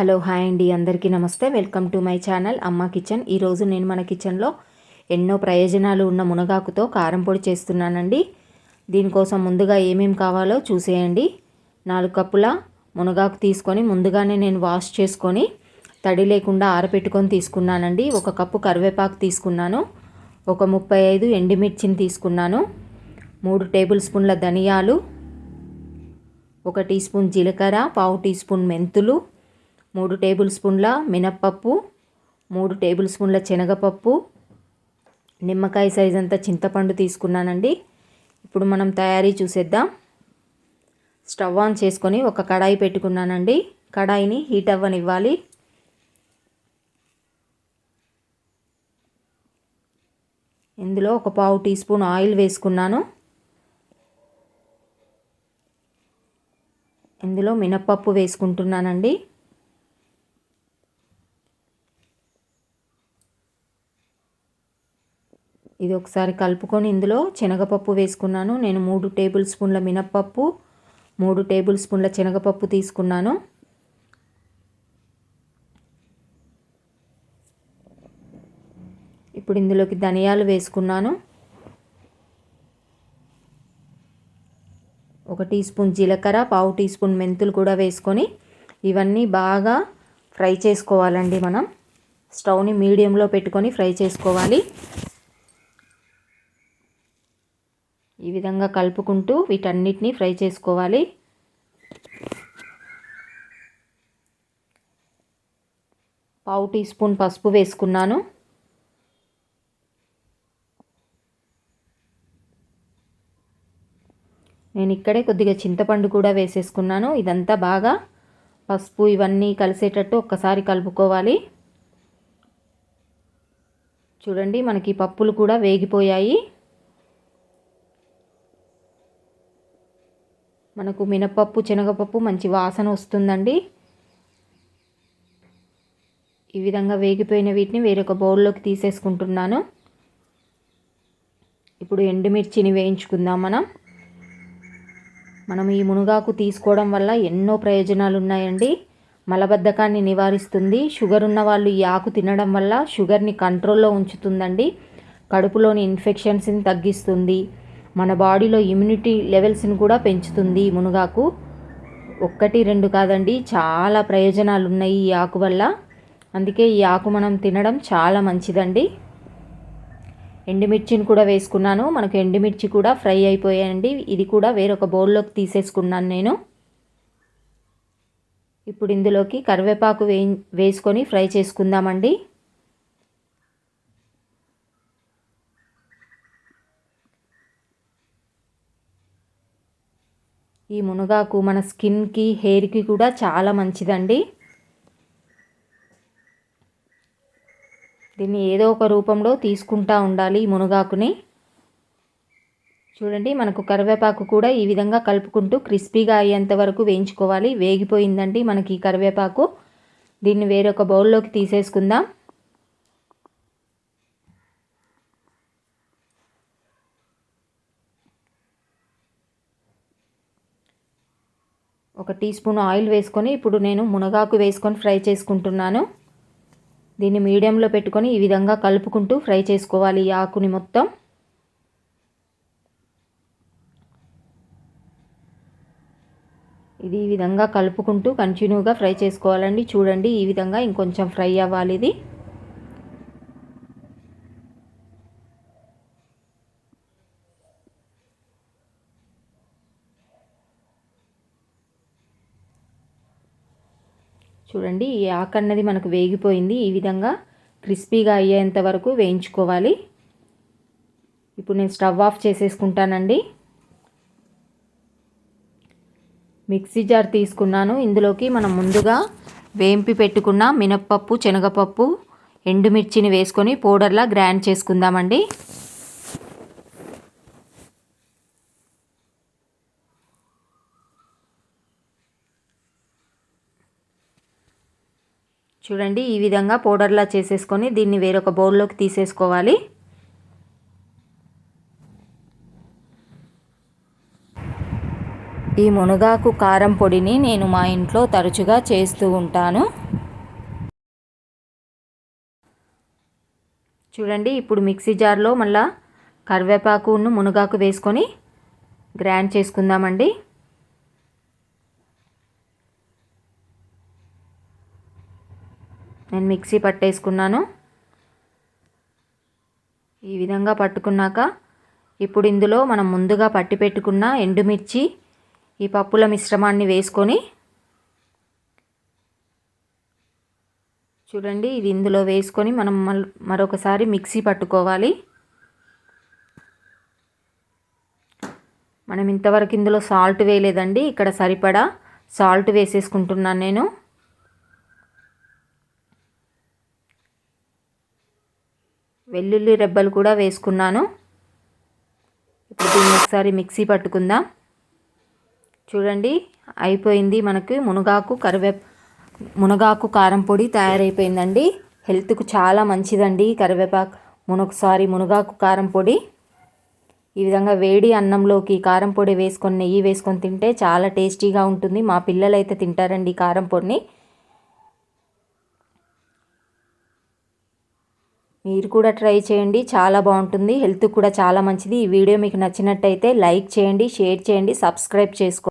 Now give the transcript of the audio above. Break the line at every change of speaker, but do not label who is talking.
Hello hi అండి. అందరికీ నమస్తే. Welcome to my channel Amma kitchen. ఈరోజు నేను మన కిచెన్లో ఎన్నో ప్రయోజనాలు ఉన్న మునగాకుతో కారం పొడి చేస్తున్నానండి. దీనికోసం ముందుగా ఏమేమి కావాలో చూసేయండి. నాలుగు కప్పుల మునగాకు తీసుకొని ముందుగానే నేను వాష్ చేసుకొని తడి లేకుండా ఆరపెట్టుకొని తీసుకున్నానండి. ఒక కప్పు కరివేపాకు తీసుకున్నాను. ఒక ముప్పై ఐదు ఎండుమిర్చిని తీసుకున్నాను. మూడు టేబుల్ స్పూన్ల ధనియాలు. ఒక టీ స్పూన్ జీలకర్ర పావు టీ స్పూన్ మెంతులు. మూడు టేబుల్ స్పూన్ల మినప్పప్పు మూడు టేబుల్ స్పూన్ల శనగపప్పు. నిమ్మకాయ సైజ్ అంతా చింతపండు తీసుకున్నానండి. ఇప్పుడు మనం తయారీ చూసేద్దాం. స్టవ్ ఆన్ చేసుకొని ఒక కడాయి పెట్టుకున్నానండి. కడాయిని హీట్ అవ్వనివ్వాలి. ఇందులో ఒక పావు టీ స్పూన్ ఆయిల్ వేసుకున్నాను. ఇందులో మినప్పప్పు వేసుకుంటున్నానండి. ఇది ఒకసారి కలుపుకొని ఇందులో శనగపప్పు వేసుకున్నాను. నేను మూడు టేబుల్ స్పూన్ల మినప్పప్పు మూడు టేబుల్ స్పూన్ల శనగపప్పు తీసుకున్నాను. ఇప్పుడు ఇందులోకి ధనియాలు వేసుకున్నాను. ఒక టీ స్పూన్ జీలకర్ర పావు టీ స్పూన్ మెంతులు కూడా వేసుకొని ఇవన్నీ బాగా ఫ్రై చేసుకోవాలండి మనం. స్టవ్ని మీడియంలో పెట్టుకొని ఫ్రై చేసుకోవాలి. ఈ విధంగా కలుపుకుంటూ వీటన్నిటిని ఫ్రై చేసుకోవాలి. పావు టీ స్పూన్ పసుపు వేసుకున్నాను. నేను ఇక్కడే కొద్దిగా చింతపండు కూడా వేసేసుకున్నాను. ఇదంతా బాగా పసుపు ఇవన్నీ కలిసేటట్టు ఒక్కసారి కలుపుకోవాలి. చూడండి మనకి పప్పులు కూడా వేగిపోయాయి. మనకు మినపప్పు శనగపప్పు మంచి వాసన వస్తుందండి. ఈ విధంగా వేగిపోయిన వీటిని వేరొక బౌల్లోకి తీసేసుకుంటున్నాను. ఇప్పుడు ఎండుమిర్చిని వేయించుకుందాం మనం. మనం ఈ మునగాకు తీసుకోవడం వల్ల ఎన్నో ప్రయోజనాలు ఉన్నాయండి మలబద్ధకాన్ని నివారిస్తుంది. షుగర్ ఉన్న వాళ్ళు ఈ ఆకు తినడం వల్ల షుగర్ని కంట్రోల్లో ఉంచుతుందండి. కడుపులోని ఇన్ఫెక్షన్స్ని తగ్గిస్తుంది. మన బాడీలో ఇమ్యూనిటీ లెవెల్స్ని కూడా పెంచుతుంది మునగాకు. ఒక్కటి రెండు కాదండి చాలా ప్రయోజనాలు ఉన్నాయి ఈ ఆకు వల్ల. అందుకే ఈ ఆకు మనం తినడం చాలా మంచిదండి. ఎండుమిర్చిని కూడా వేసుకున్నాను. మనకు ఎండుమిర్చి కూడా ఫ్రై అయిపోయాయండి. ఇది కూడా వేరొక బౌల్లోకి తీసేసుకున్నాను నేను. ఇప్పుడు ఇందులోకి కరివేపాకు వే వేసుకొని ఫ్రై చేసుకుందామండి. ఈ మునగాకు మన స్కిన్కి హెయిర్కి కూడా చాలా మంచిదండి. దీన్ని ఏదో ఒక రూపంలో తీసుకుంటా ఉండాలి ఈ మునగాకుని. చూడండి మనకు కరివేపాకు కూడా ఈ విధంగా కలుపుకుంటూ క్రిస్పీగా అయ్యేంత వరకు వేయించుకోవాలి. వేగిపోయిందండి మనకి ఈ కరివేపాకు. దీన్ని వేరొక బౌల్లోకి తీసేసుకుందాం. ఒక టీ స్పూన్ ఆయిల్ వేసుకొని ఇప్పుడు నేను మునగాకు వేసుకొని ఫ్రై చేసుకుంటున్నాను. దీన్ని మీడియంలో పెట్టుకొని ఈ విధంగా కలుపుకుంటూ ఫ్రై చేసుకోవాలి ఈ ఆకుని మొత్తం. ఇది ఈ విధంగా కలుపుకుంటూ కంటిన్యూగా ఫ్రై చేసుకోవాలండి. చూడండి ఈ విధంగా ఇంకొంచెం ఫ్రై అవ్వాలి ఇది. చూడండి ఈ ఆకు అన్నది మనకు వేగిపోయింది. ఈ విధంగా క్రిస్పీగా అయ్యేంత వరకు వేయించుకోవాలి. ఇప్పుడు నేను స్టవ్ ఆఫ్ చేసేసుకుంటానండి. మిక్సీ జార్ తీసుకున్నాను. ఇందులోకి మనం ముందుగా వేంపి పెట్టుకున్న మినప్పప్పు శనగపప్పు ఎండుమిర్చిని వేసుకొని పౌడర్లా గ్రైండ్ చేసుకుందామండి. చూడండి ఈ విధంగా పౌడర్లా చేసేసుకొని దీన్ని వేరొక బౌల్లోకి తీసేసుకోవాలి. ఈ మునగాకు కారం పొడిని నేను మా ఇంట్లో తరచుగా చేస్తూ ఉంటాను. చూడండి ఇప్పుడు మిక్సీ జార్లో మళ్ళా కరివేపాకును మునగాకు వేసుకొని గ్రైండ్ చేసుకుందామండి. నేను మిక్సీ పట్టేసుకున్నాను. ఈ విధంగా పట్టుకున్నాక ఇప్పుడు ఇందులో మనం ముందుగా పట్టి పెట్టుకున్న ఎండుమిర్చి ఈ పప్పుల మిశ్రమాన్ని వేసుకొని చూడండి ఇది ఇందులో వేసుకొని మనం మరొకసారి మిక్సీ పట్టుకోవాలి. మనం ఇంతవరకు ఇందులో సాల్ట్ వేయలేదండి ఇక్కడ సరిపడా సాల్ట్ వేసేసుకుంటున్నాను నేను. వెల్లుల్లి రెబ్బలు కూడా వేసుకున్నాను. ఇప్పుడు దీన్ని ఒకసారి మిక్సీ పట్టుకుందాం. చూడండి అయిపోయింది మనకి మునగాకు కరివే మునగాకు కారం పొడి తయారైపోయిందండి. హెల్త్కు చాలా మంచిదండి కరివేపాకు. మునొకసారి మునగాకు కారం పొడి. ఈ విధంగా వేడి అన్నంలోకి కారం పొడి వేసుకొని నెయ్యి వేసుకొని తింటే చాలా టేస్టీగా ఉంటుంది. మా పిల్లలైతే తింటారండి కారం పొడిని. మీరు కూడా ట్రై చేయండి. చాలా బాగుంటుంది. హెల్త్ కూడా చాలా మంచిది. ఈ వీడియో మీకు నచ్చినట్టయితే లైక్ చేయండి షేర్ చేయండి సబ్స్క్రైబ్ చేసుకో